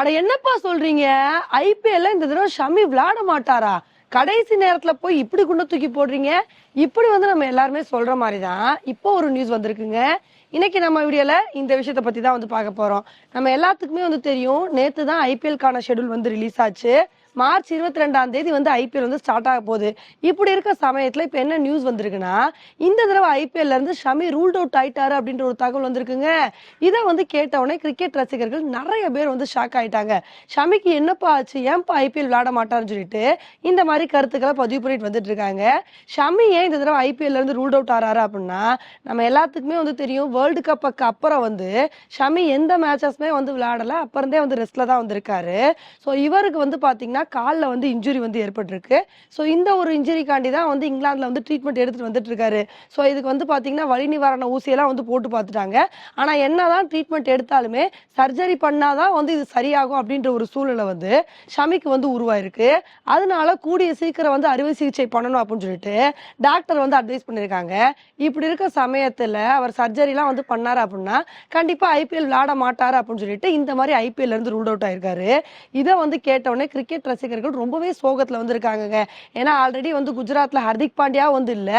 அட என்னப்பா சொல்றீங்க? ஐபிஎல்ல இந்த தடவை ஷமி விளையாட மாட்டாரா? கடைசி நேரத்துல போய் இப்படி குண்ட தூக்கி போடுறீங்க? இப்படி வந்து நம்ம எல்லாருமே சொல்ற மாதிரி தான் இப்போ ஒரு நியூஸ் வந்திருக்குங்க. இன்னைக்கு நம்ம வீடியோல இந்த விஷயத்த பத்தி தான் வந்து பார்க்க போறோம். நம்ம எல்லாத்துக்குமே வந்து தெரியும் நேத்து தான் ஐபிஎல்கான ஷெட்யூல் வந்து ரிலீஸ் ஆச்சு. மார்ச் இருபத்தி ரெண்டாம் தேதி வந்து ஐபிஎல் வந்து ஸ்டார்ட் ஆக போகுது. இப்படி இருக்க சமயத்துல இப்ப என்ன நியூஸ் வந்திருக்குன்னா இந்த தடவை ஐபிஎல்ல இருந்து ஷமி ரூல்ட் அவுட் ஆயிட்டாரு அப்படின்ற ஒரு தகவல் வந்திருக்குங்க. இதை வந்து கேட்ட உடனே கிரிக்கெட் ரசிகர்கள் நிறைய பேர் வந்து ஷாக் ஆயிட்டாங்க. ஷமிக்கு என்னப்பா ஆச்சு? ஏன்பா ஐபிஎல் விளையாட மாட்டாருன்னு சொல்லிட்டு இந்த மாதிரி கருத்துக்களை பதிவு பண்ணிட்டு வந்துட்டு இருக்காங்க. ஷமி ஏன் இந்த தடவை ஐபிஎல்ல இருந்து ரூல்ட் அவுட் ஆறாரு அப்படின்னா நம்ம எல்லாத்துக்குமே வந்து தெரியும் வேர்ல்டு கப்புக்கு அப்புறம் வந்து ஷமி எந்த மேட்சஸ்மே வந்து விளையாடல. அப்புறந்தே வந்து ரெஸ்ட்ல தான் வந்திருக்காரு. ஸோ இவருக்கு வந்து பார்த்தீங்கன்னா காலில் வந்து இன்ஜுரி வந்து ஏற்பட்டிருக்கு. ஸோ இந்த ஒரு இன்ஜுரிக்காண்டி தான் வந்து இங்கிலாந்தில் வந்து ட்ரீட்மெண்ட் எடுத்துட்டு வந்துட்டு இருக்காரு ஸோ இதுக்கு வந்து பார்த்தீங்கன்னா வலி நிவாரண ஊசியெல்லாம் வந்து போட்டு பார்த்துட்டாங்க ஆனா என்னதான் ட்ரீட்மெண்ட் எடுத்தாலுமே சர்ஜரி பண்ணாதான் வந்து இது சரியாகும் அப்படின்ற ஒரு சூழ்நிலை வந்து ஷமிக்கு வந்து உருவாயிருக்கு. அதனால கூடிய சீக்கிரம் வந்து அறுவை சிகிச்சை பண்ணணும் அப்படின்னு சொல்லிட்டு டாக்டர் வந்து அட்வைஸ் பண்ணியிருக்காங்க இப்படி இருக்க சமயத்தில் அவர் சர்ஜரிலாம் வந்து பண்ணாரு அப்படின்னா கண்டிப்பா ஐபிஎல் விளாட மாட்டாரு அப்படின்னு சொல்லிட்டு இந்த மாதிரி ஐபிஎல் இருந்து ரூல் அவுட் ஆயிருக்காரு. இதை வந்து கேட்ட உடனே கிரிக்கெட் ரசிகர்கள் ரொம்பவே சோகத்துல வந்து இருக்காங்க ஏன்னா ஆல்ரெடி வந்து குஜராத்ல ஹர்திக் பாண்டியா வந்து இல்ல.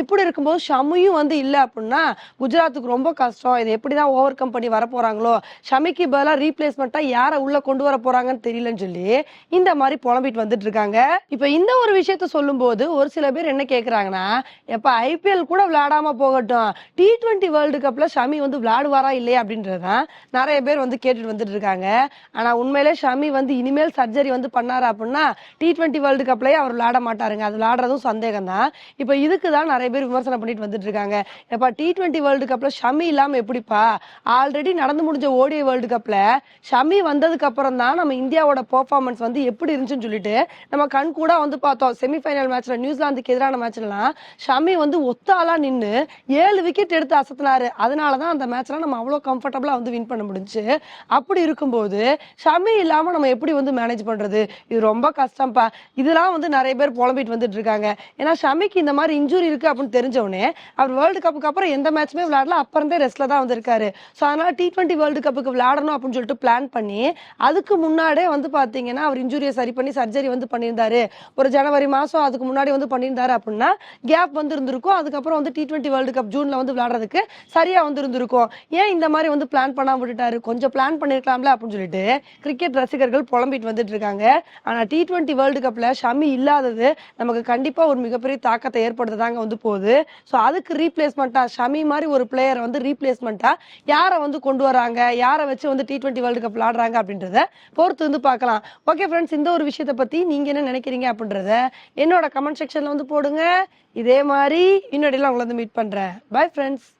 இப்படி இருக்கும்போது ஷமியும் வந்து இல்ல அப்படின்னா குஜராத்துக்கு ரொம்ப கஷ்டம். இதை எப்படிதான் ஓவர் கம் பண்ணி வர போறாங்களோ ஷமிக்கு பதிலா ரீப்ளேஸ்மெண்ட்டா யாரை உள்ள கொண்டு வர போறாங்கன்னு தெரியலன்னு சொல்லி இந்த மாதிரி புலம்பிட்டு வந்துட்டு இருக்காங்க. இப்ப இந்த ஒரு விஷயத்த சொல்லும்போது ஒரு சில பேர் என்ன கேக்குறாங்கன்னா எப்ப ஐபிஎல் கூட விளையாடாம போகட்டும். டி ட்வெண்ட்டி வேர்ல்டு கப் கப்ல ஷமி வந்து விளையாடுவாரா இல்லையா அப்படின்றதான் நிறைய பேர் வந்து கேட்டுட்டு வந்துட்டு இருக்காங்க. ஆனா உண்மையிலே ஷமி வந்து இனிமேல் சர்ஜரி வந்து பண்ணார் அப்படின்னா டி டுவெண்ட்டி வேர்ல்டு கப்லயே அவர் விளையாட மாட்டாருங்க. அது விளையாடுறதும் சந்தேகம் தான் இப்போ இதுக்கு தான் நிறைய பேர் விமர்சனம் பண்ணிட்டு வந்துட்டு இருக்காங்க. எப்பா டி டுவெண்ட்டி வேர்ல்டு கப்ல ஷமி இல்லாம எப்படிப்பா? ஆல்ரெடி நடந்து முடிஞ்ச ஓடிஐ வேர்ல்டு கப்ல ஷமி வந்ததுக்கு அப்புறம் தான் நம்ம இந்தியாவோட பெர்ஃபார்மன்ஸ் வந்து எப்படி இருந்துச்சுன்னு சொல்லிட்டு நம்ம கண் கூட வந்து பார்த்தோம். செமிஃபைனல் மேட்ச்ல நியூசிலாந்துக்கு எதிரான மேட்ச்லாம் ஷமி வந்து ஒத்தாலாம் நின்று ஏழு விக்கெட் எடுத்து அசத்தினாரு. அதனால தான் அந்த மேட்ச்லாம் நம்ம அவ்வளோ கம்ஃபர்டபுளாக வந்து வின் பண்ண முடிஞ்சு. அப்படி இருக்கும்போது ஷமி இல்லாமல் நம்ம எப்படி வந்து மேனேஜ் பண்ணுறது இது ரொம்ப கஷ்டம்ப்பா இதெல்லாம் வந்து நிறைய பேர் புலம்பிட்டு வந்துட்டு இருக்காங்க. ஏன்னா ஷமிக்கு இந்த மாதிரி இன்ஜுரி இருக்குது அப்படின்னு தெரிஞ்சவுடனே அவர் வேர்ல்டு கப்புக்கு அப்புறம் எந்த மேட்ச்மே விளையாடல அப்புறந்தே தான் தான் வந்திருக்காரு. ஸோ அதனால் டி டுவெண்ட்டி வேர்ல்டு கப்புக்கு விளையாடணும் அப்படின்னு சொல்லிட்டு பிளான் பண்ணி அதுக்கு முன்னாடியே வந்து பார்த்தீங்கன்னா அவர் இன்ஜுரியை சரி பண்ணி சர்ஜரி வந்து பண்ணியிருந்தாரு. ஒரு ஜனவரி மாதம் அதுக்கு முன்னாடி வந்து பண்ணியிருந்தாரு அப்படின்னா கேப் வந்து இருந்திருக்கும். அதுக்கப்புறம் வந்து டி ட்வெண்ட்டி வேர்ல்டு கப் ஜூனில் வந்து விளையாடுறதுக்கு சரியாக வந்து இருந்திருக்கும் ஏன் இந்த மாதிரி வந்து பிளான் பண்ணாம விட்டுட்டாரு? கொஞ்சம் பிளான் பண்ணிருக்கலாம்ல அப்படின்னு சொல்லிட்டு கிரிக்கெட் ரசிகர்கள் புலம்பிட்டு வந்துட்டு இருக்காங்க. ஆனா டி டுவெண்ட்டி வேர்ல்டு கப்ல ஷமி இல்லாதது நமக்கு கண்டிப்பா ஒரு மிகப்பெரிய தாக்கத்தை ஏற்படுத்ததாங்க வந்து போகுது. ஸோ அதுக்கு ரீப்ளேஸ்மெண்ட்டா ஷமி மாதிரி ஒரு பிளேயரை வந்து ரீப்ளேஸ்மெண்ட்டா யாரை வந்து கொண்டு வராங்க? யாரை வச்சு வந்து டி டுவெண்ட்டி வேர்ல்டு கப் விளாடுறாங்க அப்படின்றத பொறுத்து வந்து பார்க்கலாம். ஓகே ஃப்ரெண்ட்ஸ் இந்த ஒரு விஷயத்தை பத்தி நீங்க என்ன நினைக்கிறீங்க அப்படின்றத என்னோட கமெண்ட் செக்ஷன்ல வந்து போடுங்க. இதே மாதிரி இன்னொடையில உங்களை வந்து மீட் பண்றேன். Bye friends